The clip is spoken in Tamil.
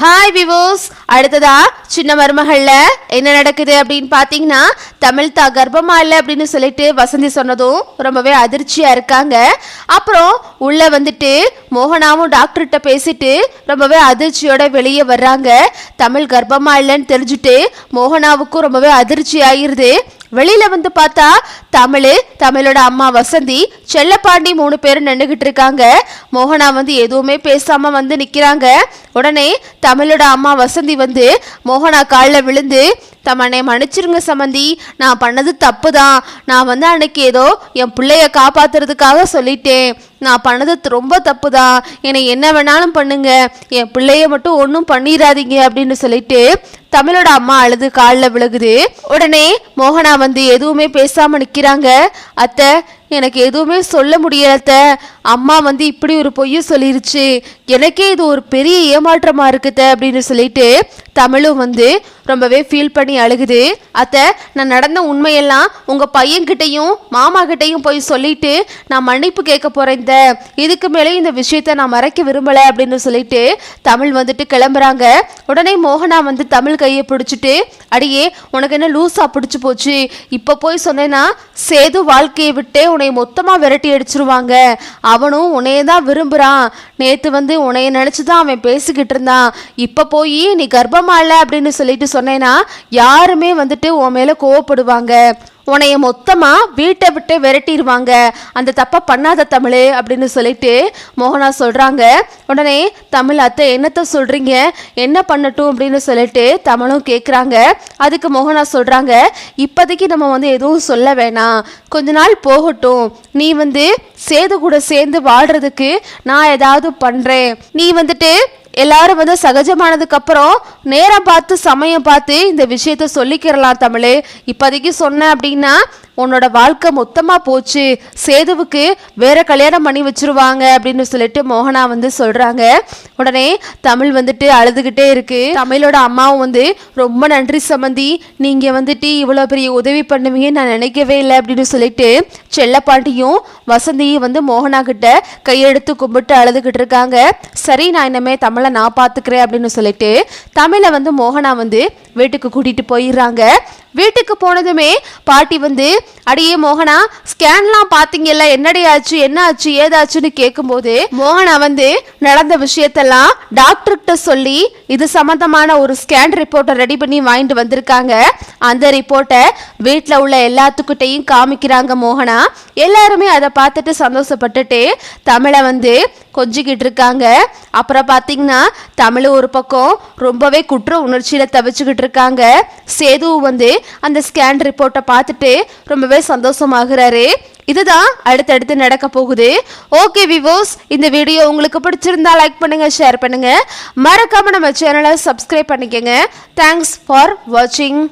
ஹாய் விவோஸ் அடுத்ததா சின்ன மருமகள்ல என்ன நடக்குது அப்படின்னு பாத்தீங்கன்னா தமிழ் தா கர்ப்பமா இல்லை அப்படின்னு சொல்லிட்டு வசந்தி சொன்னதும் ரொம்பவே அதிர்ச்சியா இருக்காங்க. அப்புறம் உள்ள வந்துட்டு மோகனாவும் டாக்டர்கிட்ட பேசிட்டு ரொம்பவே அதிர்ச்சியோட வெளியே வர்றாங்க. தமிழ் கர்ப்பமா இல்லைன்னு தெரிஞ்சுட்டு மோகனாவுக்கும் ரொம்பவே அதிர்ச்சி ஆயிருது வெளியில வந்து பார்த்தா தமிழ் தமிழோட அம்மா வசந்தி செல்லப்பாண்டி மூணு பேரும் நின்றுகிட்டு இருக்காங்க. மோகனா வந்து எதுவுமே பேசாம வந்து நிக்கிறாங்க. உடனே தமிழோட அம்மா வசந்தி வந்து மோகனா காலில் விழுந்து தம்மனை மன்னிச்சிருங்க சம்மந்தி நான் பண்ணது தப்பு தான் நான் வந்து அன்னைக்கு ஏதோ என் பிள்ளைய காப்பாத்துறதுக்காக சொல்லிட்டேன். நான் பண்ணது ரொம்ப தப்பு தான் என்னை என்ன வேணாலும் பண்ணுங்க. என் பிள்ளைய மட்டும் ஒன்றும் பண்ணிடாதீங்க அப்படின்னு சொல்லிட்டு தமிழோட அம்மா அழுது காலில் விழுகுது. உடனே மோகனா வந்து எதுவுமே பேசாமல் நிற்கிறாங்க அத்தை எனக்கு எதுவுமே சொல்ல முடியலத்த அம்மா வந்து இப்படி ஒரு பொய்ய சொல்லிருச்சு. எனக்கே இது ஒரு பெரிய ஏமாற்றமாக இருக்குத்த அப்படின்னு சொல்லிட்டு தமிழும் வந்து ரொம்பவே ஃபீல் பண்ணி அழுகுது. அத்தை நான் நடந்த உண்மையெல்லாம் உங்கள் பையன்கிட்டயும் மாமா கிட்டையும் போய் சொல்லிட்டு நான் மன்னிப்பு கேட்க போகிறேன் இந்த இதுக்கு மேலே இந்த விஷயத்த நான் மறைக்க விரும்பலை அப்படின்னு சொல்லிட்டு தமிழ் வந்துட்டு கிளம்புறாங்க. உடனே மோகனா வந்து தமிழ் கையை பிடிச்சிட்டு அடியே உனக்கு என்ன லூஸாக பிடிச்சி போச்சு? இப்போ போய் சொன்னேன்னா சேது வாழ்க்கையை விட்டே உன்னை மொத்தமாக விரட்டி அடிச்சிருவாங்க. அவனும் உன்னையே தான் விரும்புகிறான் நேற்று வந்து உன்னைய நினச்சி தான் அவன் பேசிக்கிட்டு இருந்தான். இப்போ போய் நீ கர்ப்பமா இல்லை? அப்படின்னு சொல்லிட்டு சொன்னேன்னா யாருமே வந்துட்டு உன் மேலே கோவப்படுவாங்க. உன்னைய மொத்தமாக வீட்டை விட்டு விரட்டிடுவாங்க அந்த தப்பை பண்ணாத தமிழ் அப்படின்னு சொல்லிட்டு மோகனா சொல்கிறாங்க உடனே தமிழ் அத்தை என்னத்த சொல்கிறீங்க என்ன பண்ணட்டும் அப்படின்னு சொல்லிட்டு தமிழும் கேட்குறாங்க அதுக்கு மோகனா சொல்கிறாங்க இப்போதைக்கு நம்ம வந்து எதுவும் சொல்ல வேணாம். கொஞ்ச நாள் போகட்டும். நீ வந்து சேது கூட சேர்ந்து வாழ்கிறதுக்கு நான் ஏதாவது பண்ணுறேன் நீ வந்துட்டு எல்லாரும் வந்து சகஜமானதுக்கு அப்புறம் நேரம் பார்த்து சமயம் பார்த்து இந்த விஷயத்த சொல்லிக்கிறலாம் தமிழ். இப்போதைக்கு சொன்னேன் அப்படின்னா உன்னோட வாழ்க்கை மொத்தமா போச்சு சேதுவுக்கு வேற கல்யாணம் பண்ணி வச்சிருவாங்க அப்படின்னு சொல்லிட்டு மோகனா வந்து சொல்றாங்க. உடனே தமிழ் வந்துட்டு அழுதுகிட்டே இருக்கு. தமிழோட அம்மாவும் வந்து ரொம்ப நன்றி சம்மந்தி நீங்க வந்துட்டு இவ்வளோ பெரிய உதவி பண்ணுவீங்கன்னு நான் நினைக்கவே இல்லை அப்படின்னு சொல்லிட்டு செல்லப்பாண்டியும் வசந்தியும் வந்து மோகனா கிட்ட கையெடுத்து கும்பிட்டு அழுதுகிட்டு இருக்காங்க. சரி நான் இனிமே தமிழை நான் பார்த்துக்கிறேன் அப்படின்னு சொல்லிட்டு தமிழை வந்து மோகனா வந்து வீட்டுக்கு கூட்டிட்டு போயிடுறாங்க. வீட்டுக்கு போனதுமே பாட்டி வந்து அடியே மோகனா ஸ்கேன்லாம் பார்த்தீங்கல்ல என்னடி ஆச்சு என்ன ஆச்சு ஏதாச்சுன்னு கேட்கும்போது மோகனா வந்து நடந்த விஷயத்தெல்லாம் டாக்டர்கிட்ட சொல்லி இது சம்மந்தமான ஒரு ஸ்கேன் ரிப்போர்ட்டை ரெடி பண்ணி வாங்கிட்டு வந்திருக்காங்க. அந்த ரிப்போர்ட்டை வீட்டில் உள்ள எல்லாத்துக்கிட்டையும் காமிக்கிறாங்க மோகனா. எல்லாருமே அதை பார்த்துட்டு சந்தோஷப்பட்டுட்டு தமிழை வந்து கொஞ்சிக்கிட்டு இருக்காங்க அப்புறம் பார்த்தீங்கன்னா தமிழ் ஒரு பக்கம் ரொம்பவே குற்ற உணர்ச்சியில் தவிச்சுக்கிட்டு இருக்காங்க சேது வந்து அந்த ஸ்கேன் ரிப்போர்ட்டை பார்த்துட்டு ரொம்பவே சந்தோஷமாகிறாரு. இதுதான் அடுத்தடுத்து நடக்க போகுது. ஓகே விவோஸ் இந்த வீடியோ உங்களுக்கு பிடிச்சிருந்தா லைக் பண்ணுங்க ஷேர் பண்ணுங்க. மறக்காம நம்ம சேனலை சப்ஸ்கிரைப் பண்ணிக்கோங்க. தேங்க்ஸ் ஃபார் வாட்சிங்